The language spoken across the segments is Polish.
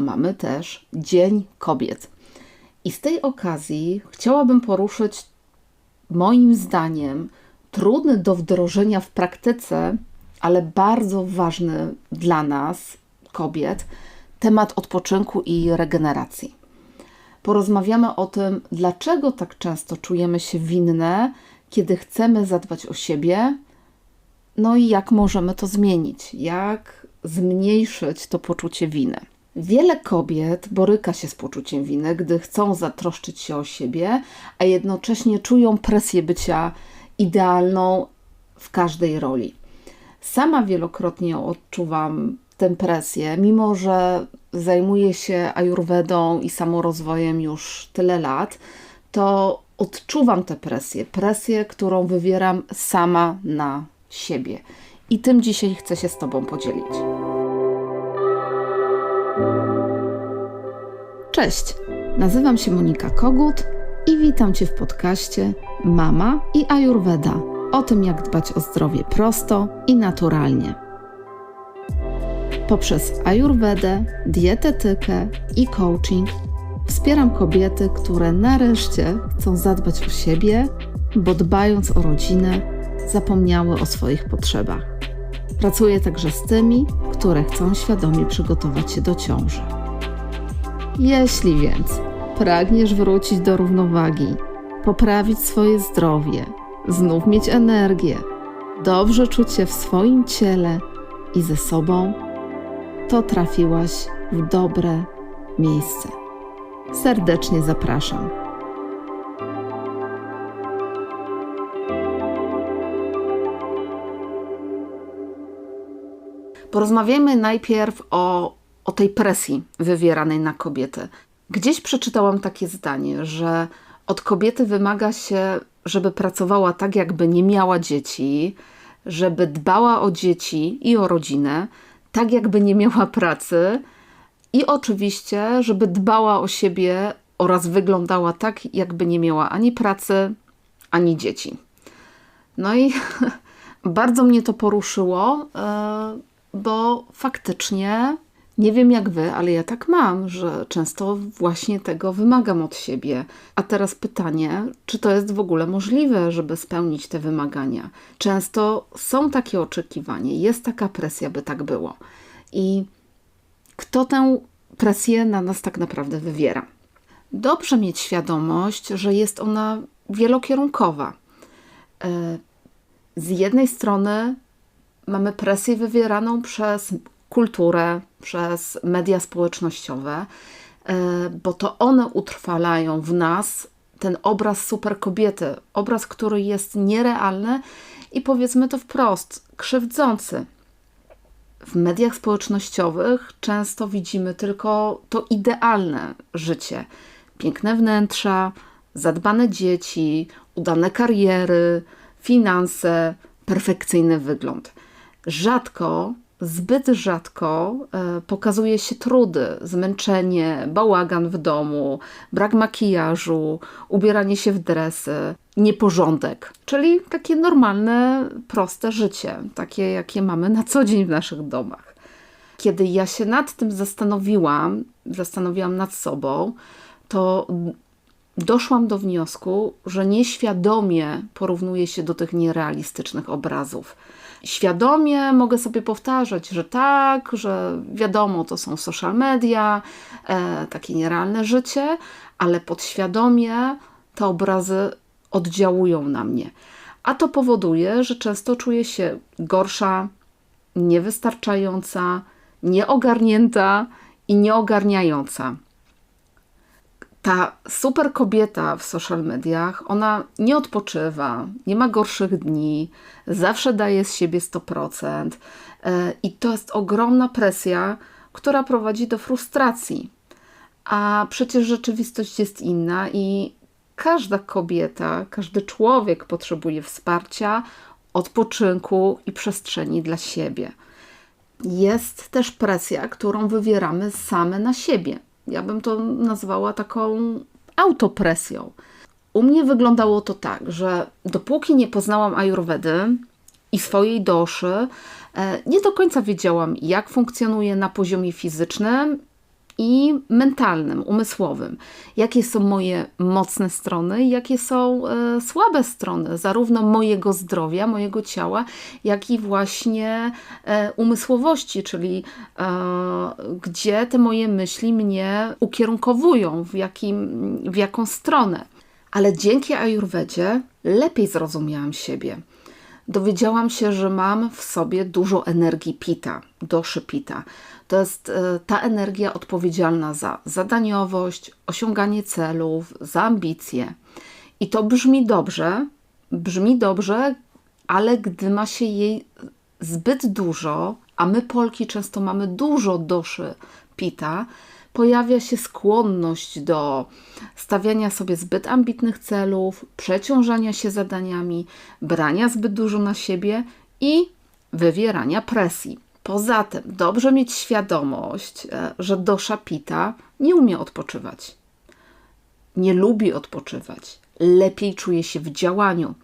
mamy też Dzień Kobiet. I z tej okazji chciałabym poruszyć, moim zdaniem, trudny do wdrożenia w praktyce, ale bardzo ważny dla nas, kobiet, temat odpoczynku i regeneracji. Porozmawiamy o tym, dlaczego tak często czujemy się winne, kiedy chcemy zadbać o siebie, no i jak możemy to zmienić, jak zmniejszyć to poczucie winy. Wiele kobiet boryka się z poczuciem winy, gdy chcą zatroszczyć się o siebie, a jednocześnie czują presję bycia idealną w każdej roli. Sama wielokrotnie odczuwam tę presję, mimo że zajmuję się ajurwedą i samorozwojem już tyle lat, to odczuwam tę presję, presję, którą wywieram sama na siebie. I tym dzisiaj chcę się z Tobą podzielić. Cześć, nazywam się Monika Kogut i witam Cię w podcaście Mama i Ayurveda o tym, jak dbać o zdrowie prosto i naturalnie. Poprzez Ayurvedę, dietetykę i coaching wspieram kobiety, które nareszcie chcą zadbać o siebie, bo dbając o rodzinę, zapomniały o swoich potrzebach. Pracuję także z tymi, które chcą świadomie przygotować się do ciąży. Jeśli więc pragniesz wrócić do równowagi, poprawić swoje zdrowie, znów mieć energię, dobrze czuć się w swoim ciele i ze sobą, to trafiłaś w dobre miejsce. Serdecznie zapraszam. Porozmawiajmy najpierw o, o tej presji wywieranej na kobiety. Gdzieś przeczytałam takie zdanie, że od kobiety wymaga się, żeby pracowała tak, jakby nie miała dzieci, żeby dbała o dzieci i o rodzinę, tak jakby nie miała pracy i oczywiście, żeby dbała o siebie oraz wyglądała tak, jakby nie miała ani pracy, ani dzieci. No i bardzo mnie to poruszyło, e, bo faktycznie nie wiem jak wy, ale ja tak mam, że często właśnie tego wymagam od siebie. A teraz pytanie, czy to jest w ogóle możliwe, żeby spełnić te wymagania? Często są takie oczekiwania, jest taka presja, by tak było. I kto tę presję na nas tak naprawdę wywiera? Dobrze mieć świadomość, że jest ona wielokierunkowa. E, z jednej strony mamy presję wywieraną przez kulturę, przez media społecznościowe, e, bo to one utrwalają w nas ten obraz super kobiety, obraz, który jest nierealny i powiedzmy to wprost, krzywdzący. W mediach społecznościowych często widzimy tylko to idealne życie. Piękne wnętrza, zadbane dzieci, udane kariery, finanse, perfekcyjny wygląd. Rzadko zbyt rzadko e, pokazuje się trudy, zmęczenie, bałagan w domu, brak makijażu, ubieranie się w dresy, nieporządek, czyli takie normalne, proste życie, takie jakie mamy na co dzień w naszych domach. Kiedy ja się nad tym zastanowiłam, zastanowiłam nad sobą, to doszłam do wniosku, że nieświadomie porównuję się do tych nierealistycznych obrazów świadomie mogę sobie powtarzać, że tak, że wiadomo, to są social media, e, takie nierealne życie, ale podświadomie te obrazy oddziałują na mnie. A to powoduje, że często czuję się gorsza, niewystarczająca, nieogarnięta i nieogarniająca ta super kobieta w social mediach, ona nie odpoczywa, nie ma gorszych dni, zawsze daje z siebie 100%. E, I to jest ogromna presja, która prowadzi do frustracji. A przecież rzeczywistość jest inna i każda kobieta, każdy człowiek potrzebuje wsparcia, odpoczynku i przestrzeni dla siebie. Jest też presja, którą wywieramy same na siebie ja bym to nazwała taką autopresją. U mnie wyglądało to tak, że dopóki nie poznałam ajurwedy i swojej doszy, e, nie do końca wiedziałam, jak funkcjonuje na poziomie fizycznym i mentalnym, umysłowym. Jakie są moje mocne strony, jakie są e, słabe strony, zarówno mojego zdrowia, mojego ciała, jak i właśnie e, umysłowości, czyli e, gdzie te moje myśli mnie ukierunkowują, w, jakim, w jaką stronę. Ale dzięki Ajurwedzie lepiej zrozumiałam siebie dowiedziałam się, że mam w sobie dużo energii pita, doszy pita. To jest e, ta energia odpowiedzialna za zadaniowość, osiąganie celów, za ambicje. I to brzmi dobrze, brzmi dobrze, ale gdy ma się jej zbyt dużo, a my Polki często mamy dużo doszy pita, pojawia się skłonność do stawiania sobie zbyt ambitnych celów, przeciążania się zadaniami, brania zbyt dużo na siebie i wywierania presji. Poza tym, dobrze mieć świadomość, e, że dosza pita nie umie odpoczywać. Nie lubi odpoczywać. Lepiej czuje się w działaniu.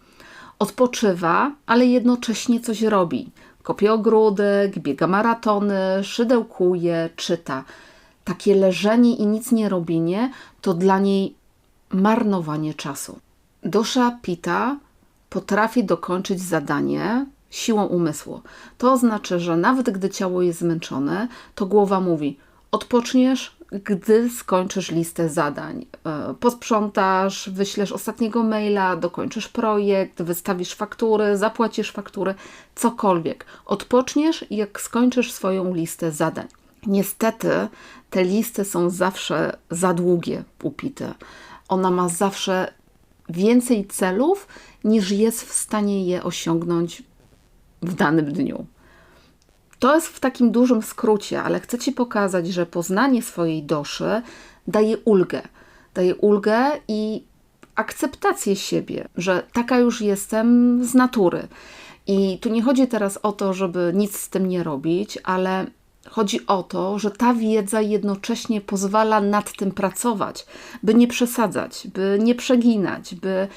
Odpoczywa, ale jednocześnie coś robi. Kopie ogródek, biega maratony, szydełkuje, czyta takie leżenie i nic nie robienie to dla niej marnowanie czasu. Dosza Pita potrafi dokończyć zadanie siłą umysłu. To znaczy, że nawet gdy ciało jest zmęczone, to głowa mówi: odpoczniesz, gdy skończysz listę zadań. E, posprzątasz, wyślesz ostatniego maila, dokończysz projekt, wystawisz faktury, zapłacisz faktury, cokolwiek. Odpoczniesz, jak skończysz swoją listę zadań. Niestety te listy są zawsze za długie, upite. Ona ma zawsze więcej celów, niż jest w stanie je osiągnąć w danym dniu. To jest w takim dużym skrócie, ale chcę Ci pokazać, że poznanie swojej doszy daje ulgę. Daje ulgę i akceptację siebie, że taka już jestem z natury. I tu nie chodzi teraz o to, żeby nic z tym nie robić, ale Chodzi o to, że ta wiedza jednocześnie pozwala nad tym pracować, by nie przesadzać, by nie przeginać, by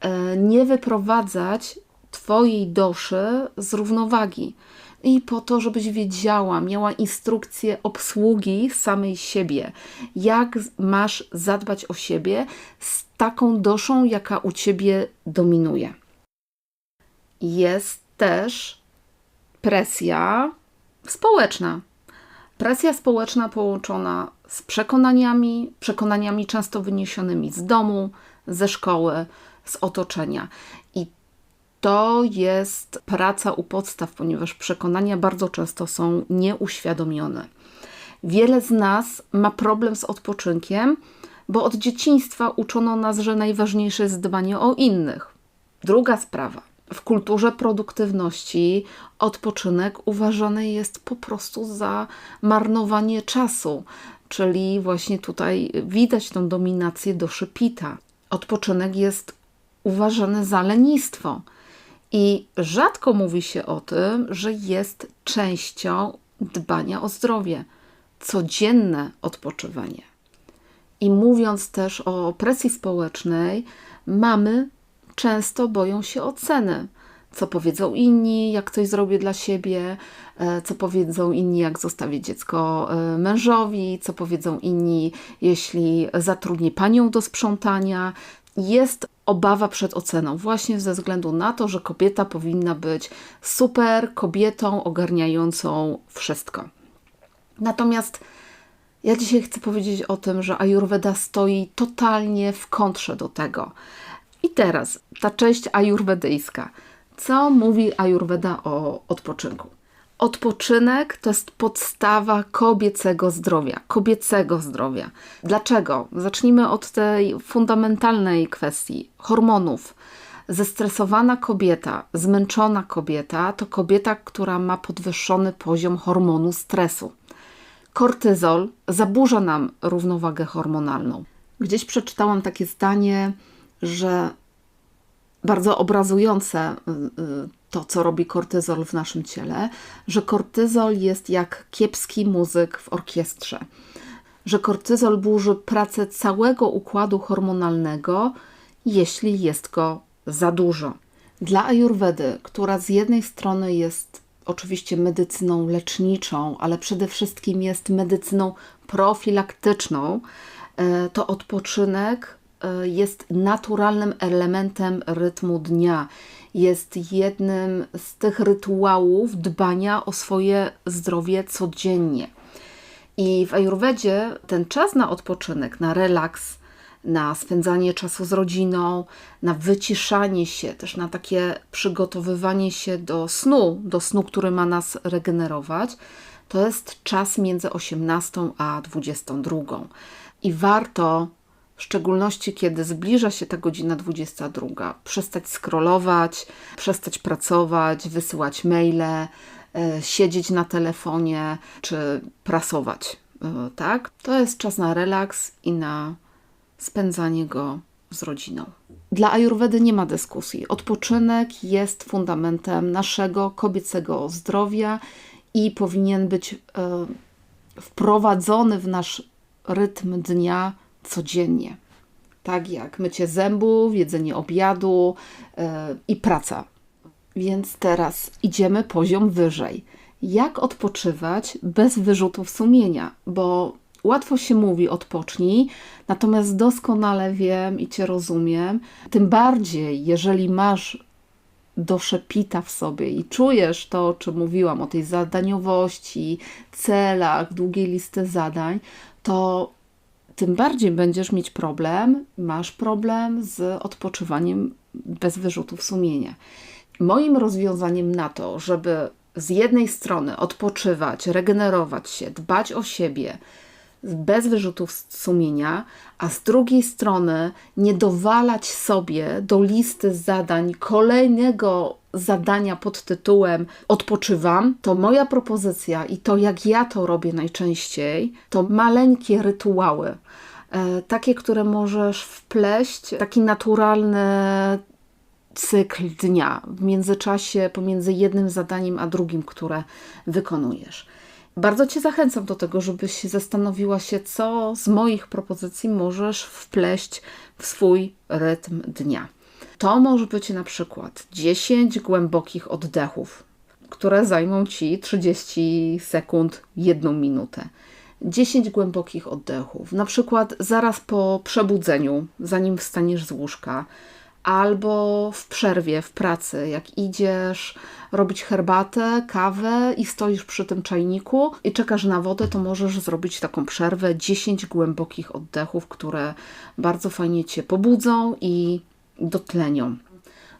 e, nie wyprowadzać Twojej doszy z równowagi. I po to, żebyś wiedziała, miała instrukcję obsługi samej siebie, jak masz zadbać o siebie z taką doszą, jaka u ciebie dominuje. Jest też presja społeczna. Presja społeczna połączona z przekonaniami, przekonaniami często wyniesionymi z domu, ze szkoły, z otoczenia. To jest praca u podstaw, ponieważ przekonania bardzo często są nieuświadomione. Wiele z nas ma problem z odpoczynkiem, bo od dzieciństwa uczono nas, że najważniejsze jest dbanie o innych. Druga sprawa w kulturze produktywności odpoczynek uważany jest po prostu za marnowanie czasu, czyli właśnie tutaj widać tą dominację do szypita. Odpoczynek jest uważany za lenistwo. I rzadko mówi się o tym, że jest częścią dbania o zdrowie, codzienne odpoczywanie. I mówiąc też o presji społecznej, mamy często boją się oceny. Co powiedzą inni, jak coś zrobię dla siebie, e, co powiedzą inni, jak zostawię dziecko e, mężowi, co powiedzą inni, jeśli zatrudnię panią do sprzątania. Jest obawa przed oceną, właśnie ze względu na to, że kobieta powinna być super kobietą ogarniającą wszystko. Natomiast ja dzisiaj chcę powiedzieć o tym, że Ayurveda stoi totalnie w kontrze do tego. I teraz ta część ajurwedyjska. Co mówi ajurweda o odpoczynku? Odpoczynek to jest podstawa kobiecego zdrowia, kobiecego zdrowia. Dlaczego? Zacznijmy od tej fundamentalnej kwestii hormonów. Zestresowana kobieta, zmęczona kobieta to kobieta, która ma podwyższony poziom hormonu stresu. Kortyzol zaburza nam równowagę hormonalną. Gdzieś przeczytałam takie zdanie, że bardzo obrazujące y, y, to, co robi kortyzol w naszym ciele, że kortyzol jest jak kiepski muzyk w orkiestrze, że kortyzol burzy pracę całego układu hormonalnego, jeśli jest go za dużo. Dla Ayurvedy, która z jednej strony jest oczywiście medycyną leczniczą, ale przede wszystkim jest medycyną profilaktyczną, e, to odpoczynek e, jest naturalnym elementem rytmu dnia. Jest jednym z tych rytuałów dbania o swoje zdrowie codziennie. I w Ajurwedzie ten czas na odpoczynek, na relaks, na spędzanie czasu z rodziną, na wyciszanie się, też na takie przygotowywanie się do snu, do snu, który ma nas regenerować, to jest czas między 18 a 22. I warto, w szczególności kiedy zbliża się ta godzina 22, przestać scrollować, przestać pracować, wysyłać maile, e, siedzieć na telefonie czy prasować. E, tak? To jest czas na relaks i na spędzanie go z rodziną. Dla Ajurwedy nie ma dyskusji. Odpoczynek jest fundamentem naszego kobiecego zdrowia i powinien być e, wprowadzony w nasz rytm dnia codziennie. Tak jak mycie zębów, jedzenie obiadu e, i praca. Więc teraz idziemy poziom wyżej. Jak odpoczywać bez wyrzutów sumienia? Bo łatwo się mówi odpocznij, natomiast doskonale wiem i Cię rozumiem. Tym bardziej, jeżeli masz doszepita w sobie i czujesz to, o czym mówiłam, o tej zadaniowości, celach, długiej listy zadań, to tym bardziej będziesz mieć problem, masz problem z odpoczywaniem bez wyrzutów sumienia. Moim rozwiązaniem na to, żeby z jednej strony odpoczywać, regenerować się, dbać o siebie, bez wyrzutów sumienia, a z drugiej strony nie dowalać sobie do listy zadań kolejnego zadania pod tytułem odpoczywam, to moja propozycja i to jak ja to robię najczęściej, to maleńkie rytuały. E, takie, które możesz wpleść, taki naturalny cykl dnia w międzyczasie pomiędzy jednym zadaniem a drugim, które wykonujesz. Bardzo Cię zachęcam do tego, żebyś zastanowiła się, co z moich propozycji możesz wpleść w swój rytm dnia. To może być na przykład 10 głębokich oddechów, które zajmą Ci 30 sekund, 1 minutę. 10 głębokich oddechów, na przykład zaraz po przebudzeniu, zanim wstaniesz z łóżka albo w przerwie w pracy, jak idziesz robić herbatę, kawę i stoisz przy tym czajniku i czekasz na wodę, to możesz zrobić taką przerwę, 10 głębokich oddechów, które bardzo fajnie cię pobudzą i dotlenią.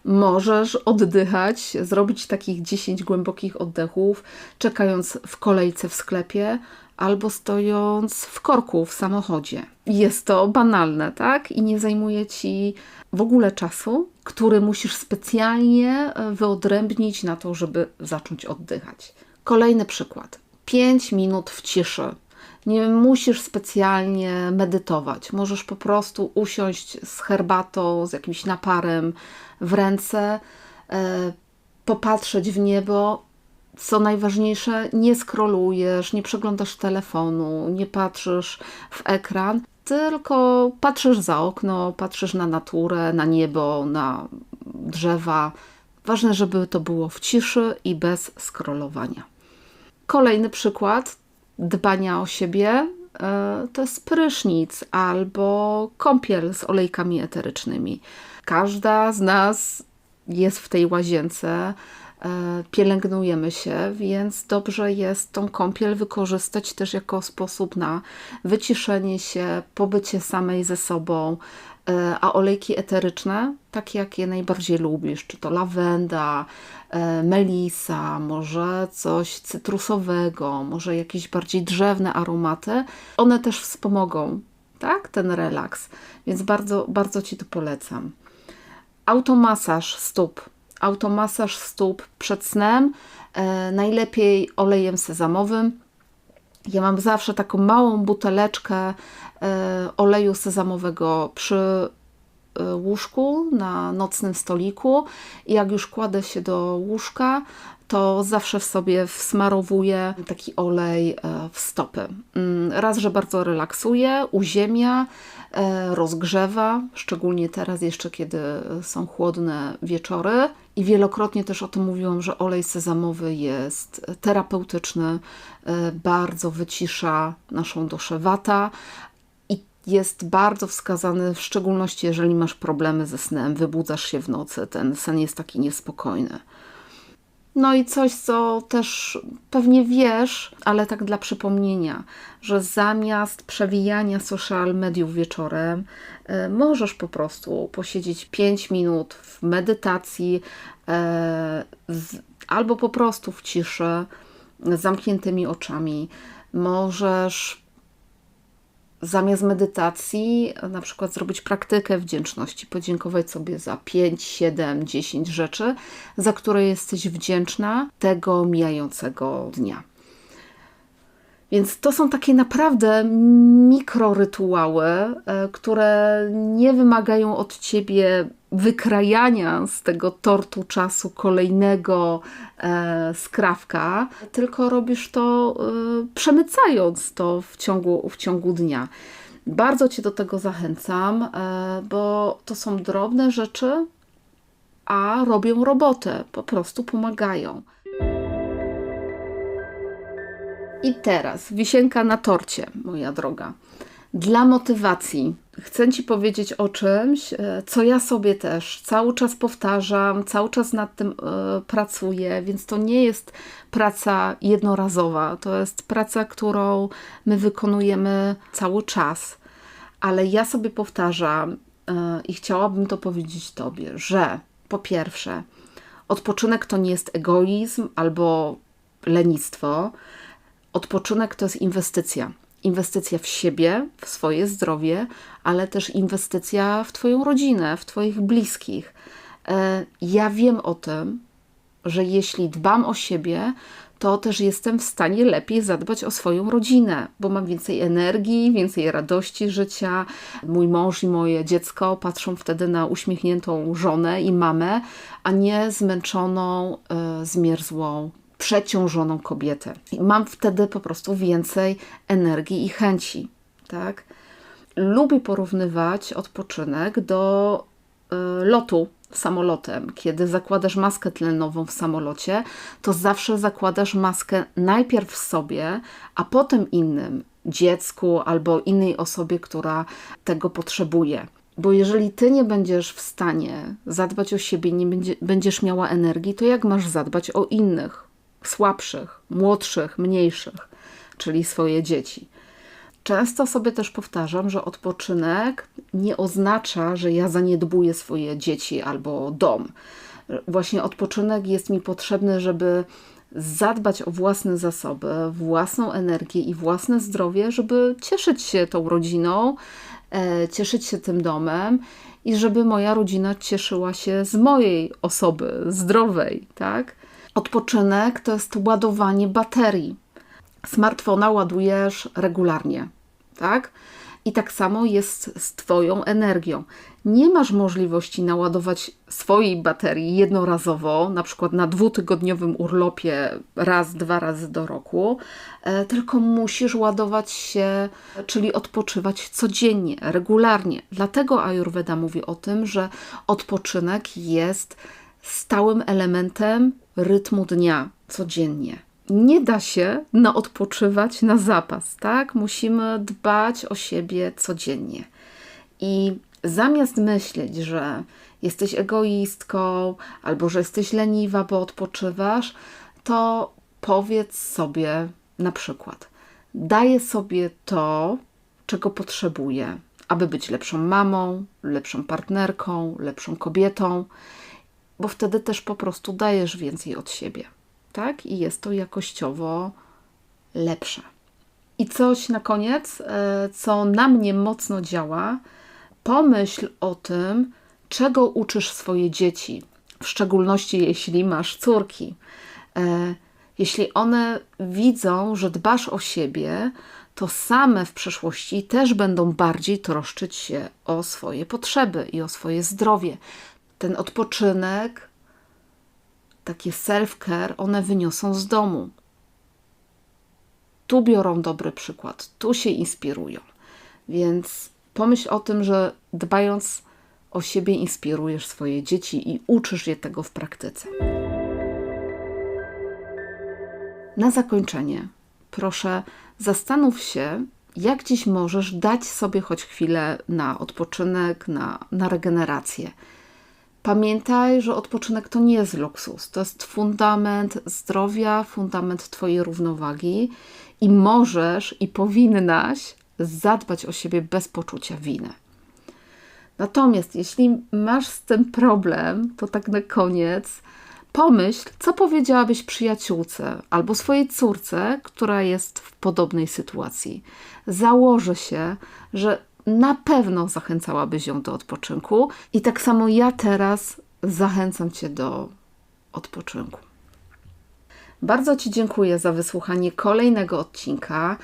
Możesz oddychać, zrobić takich 10 głębokich oddechów, czekając w kolejce w sklepie albo stojąc w korku w samochodzie. Jest to banalne, tak? I nie zajmuje ci w ogóle czasu, który musisz specjalnie e, wyodrębnić na to, żeby zacząć oddychać. Kolejny przykład. 5 minut w ciszy. Nie musisz specjalnie medytować. Możesz po prostu usiąść z herbatą, z jakimś naparem w ręce, e, popatrzeć w niebo. Co najważniejsze, nie skrolujesz, nie przeglądasz telefonu, nie patrzysz w ekran, tylko patrzysz za okno, patrzysz na naturę, na niebo, na drzewa. Ważne, żeby to było w ciszy i bez scrollowania. Kolejny przykład dbania o siebie e, to jest prysznic albo kąpiel z olejkami eterycznymi. Każda z nas jest w tej łazience E, pielęgnujemy się, więc dobrze jest tą kąpiel wykorzystać też jako sposób na wyciszenie się, pobycie samej ze sobą. E, a olejki eteryczne, takie jakie najbardziej lubisz, czy to lawenda, e, melisa, może coś cytrusowego, może jakieś bardziej drzewne aromaty, one też wspomogą tak, ten relaks, więc bardzo, bardzo Ci to polecam. Automasaż stóp automasaż stóp przed snem, e, najlepiej olejem sezamowym. Ja mam zawsze taką małą buteleczkę e, oleju sezamowego przy łóżku na nocnym stoliku i jak już kładę się do łóżka, to zawsze w sobie wsmarowuję taki olej e, w stopy. Mm, raz, że bardzo relaksuje, uziemia, e, rozgrzewa, szczególnie teraz jeszcze, kiedy są chłodne wieczory. I wielokrotnie też o tym mówiłam, że olej sezamowy jest terapeutyczny, e, bardzo wycisza naszą duszę wata, i jest bardzo wskazany, w szczególności jeżeli masz problemy ze snem, wybudzasz się w nocy, ten sen jest taki niespokojny. No i coś, co też pewnie wiesz, ale tak dla przypomnienia, że zamiast przewijania social mediów wieczorem, e, możesz po prostu posiedzieć 5 minut w medytacji e, albo po prostu w ciszy, z zamkniętymi oczami. Możesz zamiast medytacji na przykład zrobić praktykę wdzięczności, podziękować sobie za 5, 7, 10 rzeczy, za które jesteś wdzięczna tego mijającego dnia. Więc to są takie naprawdę mikrorytuały, e, które nie wymagają od ciebie wykrajania z tego tortu czasu kolejnego e, skrawka, tylko robisz to e, przemycając to w ciągu, w ciągu dnia. Bardzo Cię do tego zachęcam, e, bo to są drobne rzeczy, a robią robotę, po prostu pomagają. I teraz wisienka na torcie, moja droga. Dla motywacji chcę Ci powiedzieć o czymś, e, co ja sobie też cały czas powtarzam, cały czas nad tym y, pracuję, więc to nie jest praca jednorazowa, to jest praca, którą my wykonujemy cały czas. Ale ja sobie powtarzam y, i chciałabym to powiedzieć Tobie, że po pierwsze, odpoczynek to nie jest egoizm albo lenistwo Odpoczynek to jest inwestycja. Inwestycja w siebie, w swoje zdrowie, ale też inwestycja w Twoją rodzinę, w Twoich bliskich. E, ja wiem o tym, że jeśli dbam o siebie, to też jestem w stanie lepiej zadbać o swoją rodzinę, bo mam więcej energii, więcej radości życia. Mój mąż i moje dziecko patrzą wtedy na uśmiechniętą żonę i mamę, a nie zmęczoną, e, zmierzłą przeciążoną kobietę. I mam wtedy po prostu więcej energii i chęci. Tak? Lubię porównywać odpoczynek do y, lotu samolotem. Kiedy zakładasz maskę tlenową w samolocie, to zawsze zakładasz maskę najpierw sobie, a potem innym dziecku albo innej osobie, która tego potrzebuje. Bo jeżeli ty nie będziesz w stanie zadbać o siebie, nie będzie, będziesz miała energii, to jak masz zadbać o innych? Słabszych, młodszych, mniejszych, czyli swoje dzieci. Często sobie też powtarzam, że odpoczynek nie oznacza, że ja zaniedbuję swoje dzieci albo dom. Właśnie odpoczynek jest mi potrzebny, żeby zadbać o własne zasoby, własną energię i własne zdrowie, żeby cieszyć się tą rodziną, e, cieszyć się tym domem i żeby moja rodzina cieszyła się z mojej osoby zdrowej, tak? Odpoczynek to jest ładowanie baterii. Smartfona ładujesz regularnie, tak? I tak samo jest z Twoją energią. Nie masz możliwości naładować swojej baterii jednorazowo, na przykład na dwutygodniowym urlopie raz, dwa razy do roku, e, tylko musisz ładować się, czyli odpoczywać codziennie, regularnie. Dlatego Ayurveda mówi o tym, że odpoczynek jest stałym elementem rytmu dnia codziennie. Nie da się naodpoczywać na zapas, tak? Musimy dbać o siebie codziennie. I zamiast myśleć, że jesteś egoistką albo że jesteś leniwa, bo odpoczywasz, to powiedz sobie na przykład: daję sobie to, czego potrzebuję, aby być lepszą mamą, lepszą partnerką, lepszą kobietą bo wtedy też po prostu dajesz więcej od siebie, tak? I jest to jakościowo lepsze. I coś na koniec, e, co na mnie mocno działa, pomyśl o tym, czego uczysz swoje dzieci, w szczególności jeśli masz córki. E, jeśli one widzą, że dbasz o siebie, to same w przyszłości też będą bardziej troszczyć się o swoje potrzeby i o swoje zdrowie ten odpoczynek takie self-care one wyniosą z domu. Tu biorą dobry przykład, tu się inspirują. Więc pomyśl o tym, że dbając o siebie, inspirujesz swoje dzieci i uczysz je tego w praktyce. Na zakończenie, proszę, zastanów się, jak dziś możesz dać sobie choć chwilę na odpoczynek, na, na regenerację. Pamiętaj, że odpoczynek to nie jest luksus, to jest fundament zdrowia, fundament Twojej równowagi i możesz i powinnaś zadbać o siebie bez poczucia winy. Natomiast jeśli masz z tym problem, to tak na koniec pomyśl, co powiedziałabyś przyjaciółce albo swojej córce, która jest w podobnej sytuacji. Założę się, że na pewno zachęcałabyś ją do odpoczynku i tak samo ja teraz zachęcam Cię do odpoczynku. Bardzo Ci dziękuję za wysłuchanie kolejnego odcinka.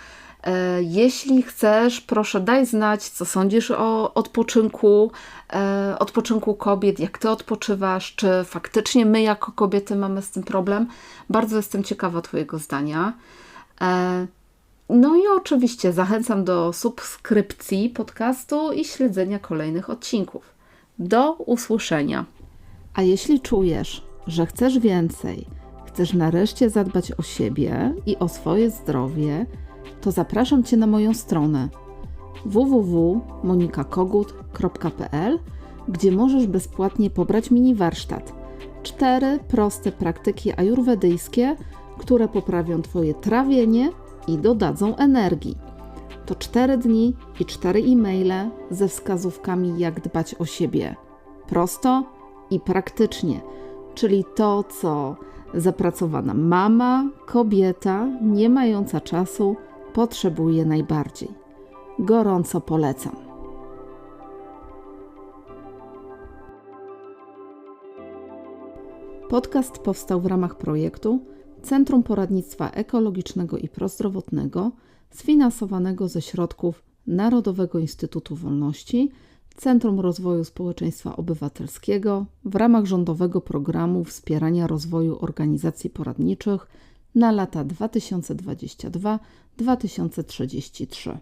E, jeśli chcesz, proszę daj znać, co sądzisz o odpoczynku, e, odpoczynku kobiet, jak ty odpoczywasz, czy faktycznie my jako kobiety mamy z tym problem. Bardzo jestem ciekawa Twojego zdania. No i oczywiście zachęcam do subskrypcji podcastu i śledzenia kolejnych odcinków. Do usłyszenia. A jeśli czujesz, że chcesz więcej, chcesz nareszcie zadbać o siebie i o swoje zdrowie, to zapraszam Cię na moją stronę www.monikakogut.pl, gdzie możesz bezpłatnie pobrać mini warsztat. Cztery proste praktyki ajurwedyjskie, które poprawią Twoje trawienie i dodadzą energii. To cztery dni i cztery e-maile ze wskazówkami, jak dbać o siebie. Prosto i praktycznie, czyli to, co zapracowana mama, kobieta, nie mająca czasu, potrzebuje najbardziej. Gorąco polecam. Podcast powstał w ramach projektu Centrum Poradnictwa Ekologicznego i Prozdrowotnego, sfinansowanego ze środków Narodowego Instytutu Wolności, Centrum Rozwoju Społeczeństwa Obywatelskiego w ramach rządowego programu wspierania rozwoju organizacji poradniczych na lata 2022-2033.